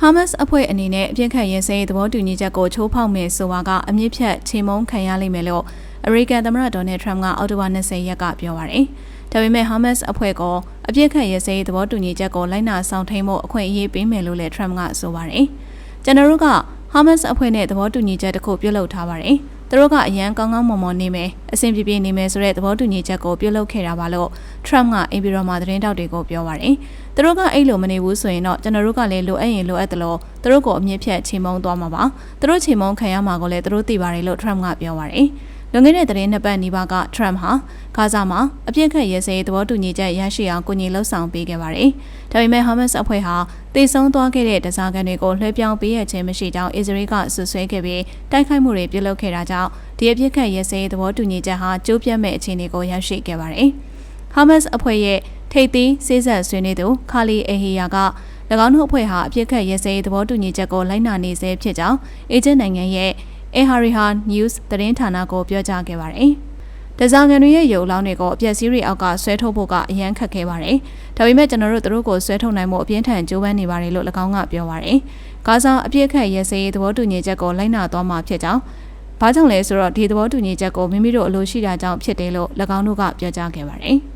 ဟာမတ်စ်အဖွဲ့အနေနဲ့အပြစ်ခတ်ရင်စိသဘောတူညီချက်ကိုချိုးဖောက်မယ်ဆိုတာကအမြင့်ဖြတ်ချိန်မုံခံရလိမ့်မယ်လို့အမေရိကန်သမ္မတဒေါ်နယ်ထရမ့်ကအောက်တိုဘာ20ရက်ကပြောပါတယ်။ဒါပေမဲ့ဟာမတ်စ်အဖွဲ့ကအပြစ်ခတ်ရင်စိသဘောတူညီချက်ကိုလိုက်နာဆောင်ထိန်ဖို့အခွင့်အရေးပေးမယ်လို့လည်းထရမ့်ကဆိုပါတယ်။ကျွန်တော်တို့ကဟာမတ်စ်အဖွဲ့နဲ့သဘောတူညီချက်တစ်ခုပြုလုပ်ထားပါတယ်။ သူတို့ကအရန်ကောင်းကောင်းမွန်မွန်နေမယ်အဆင်ပြေပြေနေမယ်ဆိုတဲ့သဘောတူညီချက်ကိုပြုလုပ်ခဲ့တာပါလို့ Trump ကအိမ်ပြည်တော်မှာသတင်းတောက်တွေကိုပြောပါတယ်။သူတို့ကအဲ့လိုမနေဘူးဆိုရင်တော့ကျွန်တော်တို့ကလည်းလိုအပ်ရင်လိုအပ်တယ်လို့သူတို့ကိုအမြင့်ဖြတ်ချိန်မုံသွားမှာပါ။သူတို့ချိန်မုံခံရမှာကိုလည်းသူတို့သိပါတယ်လို့ Trump ကပြောပါတယ်။ လွန်ခဲ့တဲ့သတင်းနှစ်ပတ်နီးပါးက Trump ဟာဂါဇာမှာအပြစ်ခတ်ရဲစဲသဘောတူညီချက်ရရှိအောင်ကူညီလှုပ်ဆောင်ပေးခဲ့ပါတယ်။ဒါပေမဲ့ Hamas အဖွဲ့ဟာတည်ဆုံသွားခဲ့တဲ့တစားကန်တွေကိုလွှဲပြောင်းပေးရခြင်းမရှိကြောင်းအစ္စရေးကဆွဆွဲခဲ့ပြီးတိုက်ခိုက်မှုတွေပြုလုပ်ခဲ့တာကြောင့်ဒီအပြစ်ခတ်ရဲစဲသဘောတူညီချက်ဟာကျိုးပြတ်မဲ့အခြေအနေကိုရရှိခဲ့ပါတယ်။ Hamas အဖွဲ့ရဲ့ထိပ်သီးစေးဆက်ဆွေးနွေးသူခါလီအေဟီယာက၎င်းတို့အဖွဲ့ဟာအပြစ်ခတ်ရဲစဲသဘောတူညီချက်ကိုလိုက်နာနေဆဲဖြစ်ကြောင်းအေဂျင့်နိုင်ငံရဲ့ အေဟာရီဟာ News သတင်းဌာနကိုပြောကြားခဲ့ပါတယ်။ဒဇာငန်တွေရဲ့ရုပ်လောင်းတွေကိုအပြက်စီးတွေအောက်ကဆွဲထုတ်ဖို့ကအရန်ခက်ခဲပါတယ်။ဒါပေမဲ့ကျွန်တော်တို့တို့ကိုဆွဲထုတ်နိုင်မှုအပြင်းထန်ကြိုးပမ်းနေပါတယ်လို့၎င်းကပြောပါတယ်။ကားဆောင်အပြစ်ခတ်ရဲစေးသဘောတူညီချက်ကိုလိုက်နာသွားမှာဖြစ်ကြောင်းဘာကြောင့်လဲဆိုတော့ဒီသဘောတူညီချက်ကိုမိမိတို့အလိုရှိတာကြောင့်ဖြစ်တယ်လို့၎င်းတို့ကပြောကြားခဲ့ပါတယ်။